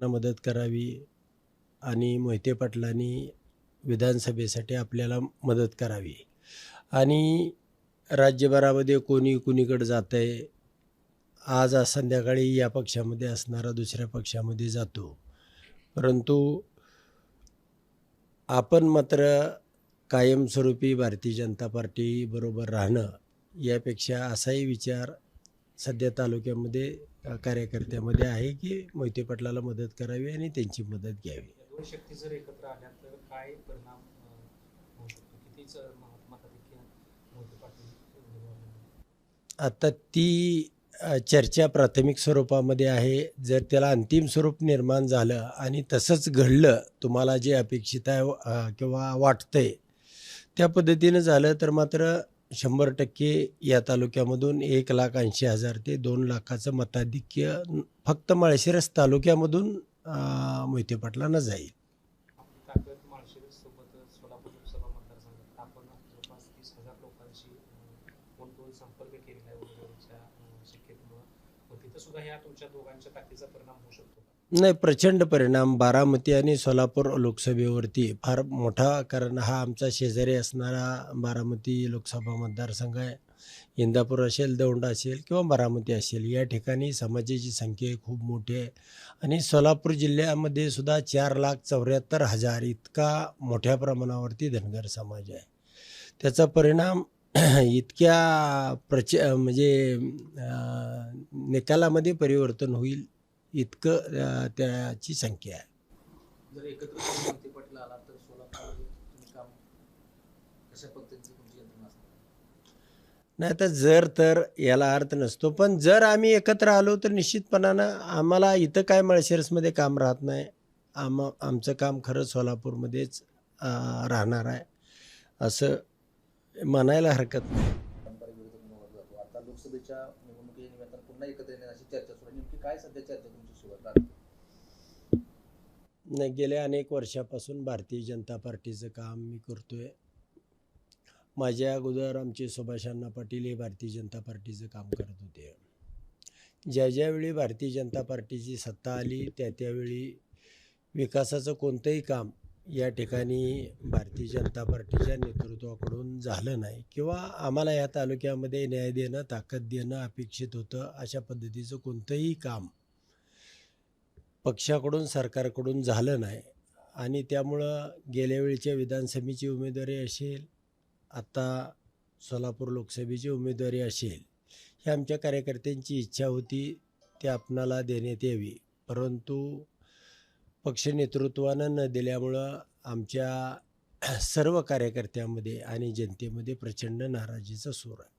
त्यांना मदत करावी आणि मोहिते पाटलांनी विधानसभेसाठी आपल्याला मदत करावी. आणि राज्यभरामध्ये कोणी कुणीकडे जात आहे आज आज संध्याकाळी या पक्षामध्ये असणारा दुसऱ्या पक्षामध्ये जातो. परंतु आपण मात्र कायमस्वरूपी भारतीय जनता पार्टीबरोबर राहणं यापेक्षा असाही विचार सध्या तालुक्यामध्ये कार्यकर्त्यामध्ये आहे की मोहिते पाटलाला मदत करावी आणि त्यांची मदत घ्यावी? शक्ती जर एकत्र आल्या तर काय परिणाम होऊ शकतो? कितीच मोहिते पाटील? आता ती चर्चा प्राथमिक स्वरूपामध्ये आहे. जर त्याला अंतिम स्वरूप निर्माण झालं आणि तसंच घडलं तुम्हाला जे अपेक्षित आहे किंवा वाटतंय त्या पद्धतीनं झालं तर मात्र शंभर टक्के या तालुक्यामधून एक लाख ऐंशी हजार ते दोन लाखाचं मताधिक्य फक्त माळशिरस तालुक्यामधून मोहिते पाटलांना जाईल. सुद्धा ह्या तुमच्या दोघांच्या ताकदीचा परिणाम होऊ शकतो नाही प्रचंड परिणाम. बारामती आणि सोलापूर लोकसभेवरती फार मोठा कारण हा आमचा शेजारी असणारा बारामती लोकसभा मतदारसंघ आहे. इंदापूर असेल दौंड असेल किंवा बारामती असेल या ठिकाणी समाजाची संख्या खूप मोठी आहे. आणि सोलापूर जिल्ह्यामध्ये सुद्धा चार लाख चौऱ्याहत्तर हजार इतका मोठ्या प्रमाणावरती धनगर समाज आहे. त्याचा परिणाम इतक्या प्रच म्हणजे निकालामध्ये परिवर्तन होईल इतकं त्याची संख्या आहे. नाही तर जर तर याला अर्थ नसतो पण जर आम्ही एकत्र आलो तर निश्चितपणानं आम्हाला इथं काय माळशिरसमध्ये काम राहत नाही. आम आमचं काम खरं सोलापूरमध्येच राहणार आहे असं म्हणायला हरकत नाही. नाही गेल्या अनेक वर्षापासून भारतीय जनता पार्टीचं काम मी करतोय. माझ्या अगोदर आमचे सुभाष अण्णा पाटील हे भारतीय जनता पार्टीचं काम करत होते. ज्या ज्यावेळी भारतीय जनता पार्टीची सत्ता आली त्या त्यावेळी विकासाचं कोणतंही काम या ठिकाणी भारतीय जनता पार्टीच्या नेतृत्वाकडून झालं नाही किंवा आम्हाला या तालुक्यामध्ये न्याय देणं ताकद देणं अपेक्षित होतं अशा पद्धतीचं कोणतंही काम पक्षाकडून सरकारकडून झालं नाही. आणि त्यामुळं गेल्या वेळच्या विधानसभेची उमेदवारी असेल आता सोलापूर लोकसभेची उमेदवारी असेल ही आमच्या कार्यकर्त्यांची इच्छा होती ते आपणाला देण्यात यावी. परंतु पक्ष नेतृत्वानं न दिल्यामुळं आमच्या सर्व कार्यकर्त्यामध्ये आणि जनतेमध्ये प्रचंड नाराजीचा सूर आहे.